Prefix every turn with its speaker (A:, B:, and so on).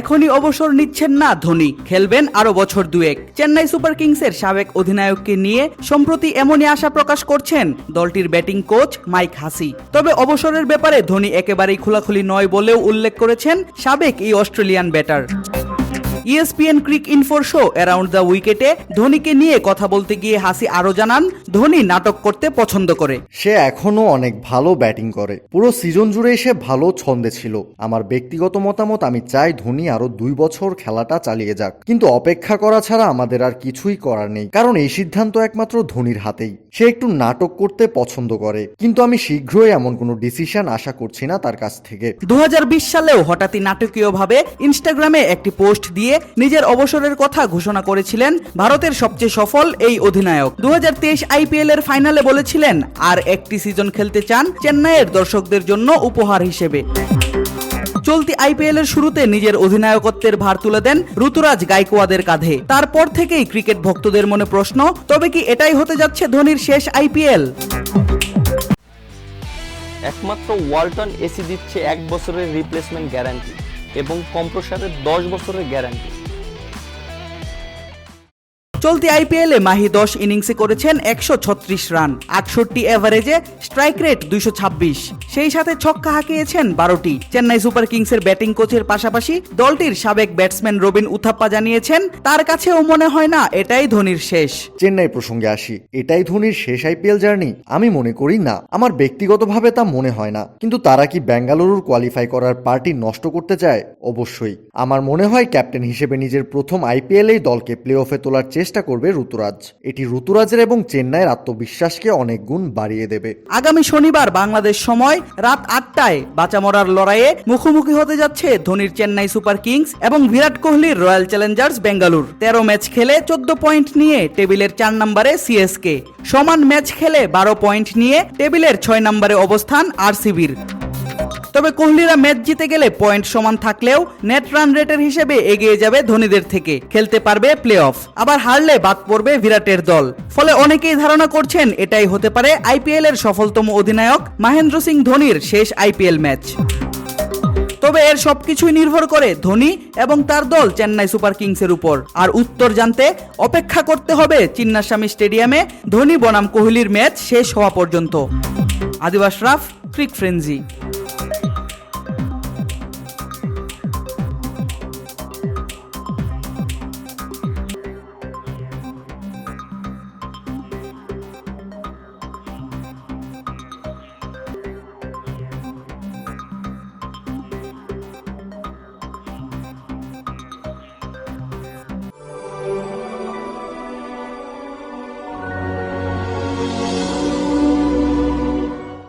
A: এখনই অবসর নিচ্ছেন না ধোনি। খেলবেন আরও বছর দুয়েক। চেন্নাই সুপার কিংসের সাবেক অধিনায়ককে নিয়ে সম্প্রতি এমনই আশা প্রকাশ করছেন দলটির ব্যাটিং কোচ মাইক হাসি। তবে অবসরের ব্যাপারে ধোনি একেবারেই খোলাখুলি নয় বলেও উল্লেখ করেছেন সাবেক এই অস্ট্রেলিয়ান ব্যাটার। ইএসপিএন ক্রিক ইনফোর শো অ্যারাউন্ড দ্য উইকেটে ধোনিকে নিয়ে কথা বলতে গিয়ে হাসি আরও জানান ধোনি নাটক করতে পছন্দ করে।
B: সে এখনও অনেক ভালো ব্যাটিং করে। পুরো সিজন জুড়ে সে ভালো ছন্দে ছিল। আমার ব্যক্তিগত মতামত আমি চাই ধোনি আরও দুই বছর খেলাটা চালিয়ে যাক। কিন্তু অপেক্ষা করা ছাড়া আমাদের আর কিছুই করার নেই। কারণ এই সিদ্ধান্ত একমাত্র ধোনির হাতেই। সে একটু নাটক করতে পছন্দ করে। কিন্তু আমি শীঘ্রই এমন কোনো ডিসিশন আশা করছি না তার কাছ থেকে।
A: দু হাজার বিশ সালেও হঠাৎই নাটকীয়ভাবে ইনস্টাগ্রামে একটি পোস্ট দিয়ে নিজের অবসরের কথা ঘোষণা করেছিলেন ভারতের সবচেয়ে সফল এই অধিনায়ক। দু আইপিএল এর ফাইনালে বলেছিলেন, আর একটি সিজন খেলতে চান চেন্নাইয়ের দর্শকদের জন্য উপহার হিসেবে। চলতি আইপিএল এর শুরুতে নিজের অধিনায়কত্বের ভার তুলে দেন ঋতুরাজ গাইকোয়াদের কাঁধে। তারপর থেকেই ক্রিকেট ভক্তদের মনে প্রশ্ন, তবে কি এটাই হতে যাচ্ছে ধোনির শেষ আইপিএল
C: একমাত্র ওয়ালটন এসি দিচ্ছে এক বছরের রিপ্লেসমেন্ট গ্যারান্টি এবং কম্প্রসারের দশ বছরের গ্যারান্টি।
A: চলতি আইপিএল মাহি দশ ইনিংসে করেছেন একশো ছত্রিশ রান, আটষট্টি এভারেজে স্ট্রাইক রেট দুইশো ছাব্বিশ। সেই সাথে ছক্কা হাঁকিয়েছেন বারোটি। চেন্নাই সুপার কিংসের ব্যাটিং কোচের পাশাপাশি দলটির সাবেক ব্যাটসম্যান রবিন উথাপ্পা জানিয়েছেন, তার কাছেও মনে হয় না এটাই ধোনির শেষ।
B: চেন্নাই প্রসঙ্গে আসি, এটাই ধোনির শেষ আইপিএল জার্নি? আমি মনে করি না। আমার ব্যক্তিগতভাবে তা মনে হয় না। কিন্তু তারা কি বেঙ্গালুরুর কোয়ালিফাই করার পার্টি নষ্ট করতে চায়? অবশ্যই। আমার মনে হয় ক্যাপ্টেন হিসেবে নিজের প্রথম আইপিএলেই দলকে প্লে অফে তোলার চেষ্টা করবে ঋতুরাজ। এটি ঋতুরাজের এবং চেন্নাইয়ের আত্মবিশ্বাসকে অনেক গুণ বাড়িয়ে দেবে।
A: আগামী শনিবার বাংলাদেশ সময় রাত আটটায় বাঁচামরার লড়াইয়ে মুখোমুখি হতে যাচ্ছে ধোনির চেন্নাই সুপার কিংস এবং বিরাট কোহলির রয়্যাল চ্যালেঞ্জার্স বেঙ্গালুর। তেরো ম্যাচ খেলে চোদ্দ পয়েন্ট নিয়ে টেবিলের চার নম্বরে সিএসকে। সমান ম্যাচ খেলে বারো পয়েন্ট নিয়ে টেবিলের ছয় নম্বরে অবস্থান আর আরসিবির। তবে কোহলিরা ম্যাচ জিতে গেলে পয়েন্ট সমান থাকলেও নেট রান রেটের হিসেবে এগিয়ে যাবে ধোনিদের থেকে। খেলতে পারবে প্লে অফ আবার হারলে বাদ পড়বে বিরাটের দল। ফলে অনেকেই ধারণা করছেন এটাই হতে পারে আইপিএল এর সফলতম অধিনায়ক মহেন্দ্র সিং ধোনির শেষ আইপিএল ম্যাচ। তবে এর সবকিছুই নির্ভর করে ধোনি এবং তার দল চেন্নাই সুপার কিংসের উপর। আর উত্তর জানতে অপেক্ষা করতে হবে চিন্নাস্বামী স্টেডিয়ামে ধোনি বনাম কোহলির ম্যাচ শেষ হওয়া পর্যন্ত। আদিবাস রাফ, ক্রিক ফ্রেন্জি